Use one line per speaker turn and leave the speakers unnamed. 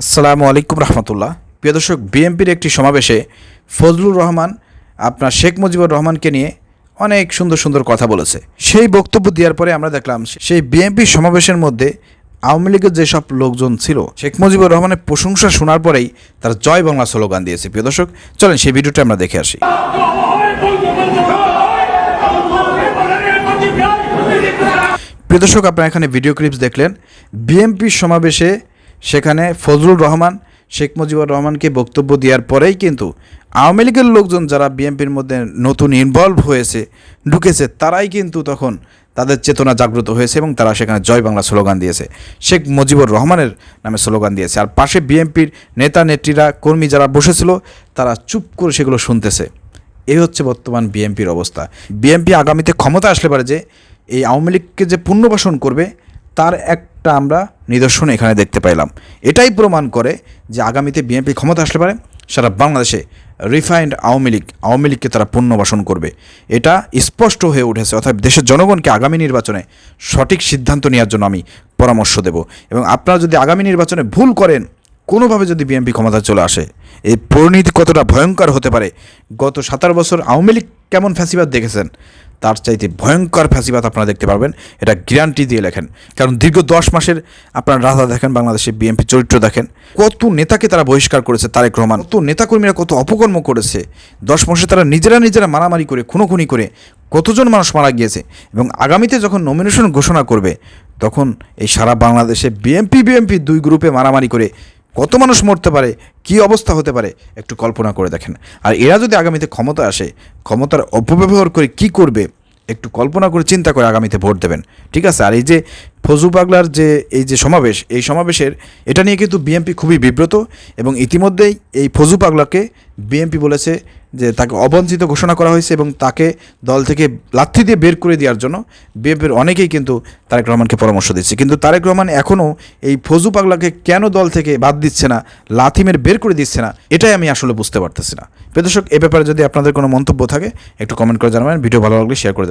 আসসালামু আলাইকুম রহমতুল্লাহ। প্রিয় দর্শক, বিএনপির একটি সমাবেশে ফজলুর রহমান আপনার শেখ মুজিবুর রহমানকে নিয়ে অনেক সুন্দর সুন্দর কথা বলেছে। সেই বক্তব্য দেওয়ার পরে আমরা দেখলাম সেই বিএনপি সমাবেশের মধ্যে আওয়ামী লীগের যেসব লোকজন ছিল, শেখ মুজিবুর রহমানের প্রশংসা শোনার পরেই তার জয় বাংলা স্লোগান দিয়েছে। প্রিয় দর্শক, চলেন সেই ভিডিওটা আমরা দেখে আসি। প্রিয় দর্শক, আপনারা এখানে ভিডিও ক্লিপস দেখলেন। বিএনপির সমাবেশে সেখানে ফজলুর রহমান, শেখ মুজিবুর রহমানকে বক্তব্য দেওয়ার পরেই কিন্তু আওয়ামী লীগের লোকজন যারা বিএনপির মধ্যে নতুন ইনভলভ হয়েছে, ঢুকেছে, তারাই কিন্তু তখন তাদের চেতনা জাগ্রত হয়েছে এবং তারা সেখানে জয় বাংলা স্লোগান দিয়েছে। শেখ মুজিবুর রহমানের নামে স্লোগান দিয়েছে। আর পাশে বিএনপির নেতা নেত্রীরা কর্মী যারা বসেছিল, তারা চুপ করে সেগুলো শুনতেছে। এই হচ্ছে বর্তমান বিএনপির অবস্থা। বিএনপি আগামীতে ক্ষমতা আসলে পারে যে, এই আওয়ামী লীগকে যে পুনর্বাসন করবে, তার একটা আমরা নিদর্শন এখানে দেখতে পাইলাম। এটাই প্রমাণ করে যে আগামীতে বিএনপি ক্ষমতা আসলে পারে সারা বাংলাদেশে রিফাইন্ড আওয়ামী লীগ, আওয়ামী লীগকে তারা পুনর্বাসন করবে। এটা স্পষ্ট হয়ে উঠেছে, অর্থাৎ দেশের জনগণকে আগামী নির্বাচনে সঠিক সিদ্ধান্ত নেওয়ার জন্য আমি পরামর্শ দেব। এবং আপনারা যদি আগামী নির্বাচনে ভুল করেন কোনোভাবে যদি বিএনপি ক্ষমতা চলে আসে, এই পরিণতি কতটা ভয়ঙ্কর হতে পারে? গত সাতার বছর আওয়ামী লীগ কেমন ফ্যাসিবাদ দেখেছেন? তার চাইতে ভয়ঙ্কর ফ্যাসিবাদ আপনারা দেখতে পারবেন। এটা গ্যারান্টি দিয়ে লেখেন। কারণ দীর্ঘ দশ মাসের আপনারা রাজা দেখেন, বাংলাদেশে বিএনপি চরিত্র দেখেন। কত নেতাকে তারা বহিষ্কার করেছে তারেক রহমান? কত নেতাকর্মীরা কত অপকর্ম করেছে? দশ মাসে তারা নিজেরা নিজেরা মারামারি করে, খুনোখুনি করে কতজন মানুষ মারা গিয়েছে? এবং আগামীতে যখন নমিনেশন ঘোষণা করবে, তখন এই সারা বাংলাদেশে বিএনপি বিএনপি দুই গ্রুপে মারামারি করে কত মানুষ মরতে পারে, কি অবস্থা হতে পারে, একটু কল্পনা করে দেখেন। আর এরা যদি আগামীতে ক্ষমতা আসে, ক্ষমতার অপব্যবহার করে কি করবে একটু কল্পনা করে চিন্তা করে আগামীতে ভোট দেবেন। ঠিক আছে? আর এই যে ফজু পাগলার যে, এই যে সমাবেশ, এই সমাবেশের, এটা নিয়ে কিন্তু বিএনপি খুবই বিব্রত এবং ইতিমধ্যেই এই ফজু পাগলাকে বিএনপি বলেছে যে তাকে অবঞ্চিত ঘোষণা করা হয়েছে এবং তাকে দল থেকে লাথি দিয়ে বের করে দেওয়ার জন্য বিএনপির অনেকেই কিন্তু তারেক রহমানকে পরামর্শ দিচ্ছে। কিন্তু তারেক রহমান এখনও এই ফজু পাগলাকে কেন দল থেকে বাদ দিচ্ছে না, লাথি মেরে বের করে দিচ্ছে না, এটাই আমি আসলে বুঝতে পারতেছি না। প্রিয় দর্শক, এ ব্যাপারে যদি আপনাদের কোনো মন্তব্য থাকে, একটু কমেন্ট করে জানাবেন। ভিডিও ভালো লাগলে শেয়ার করে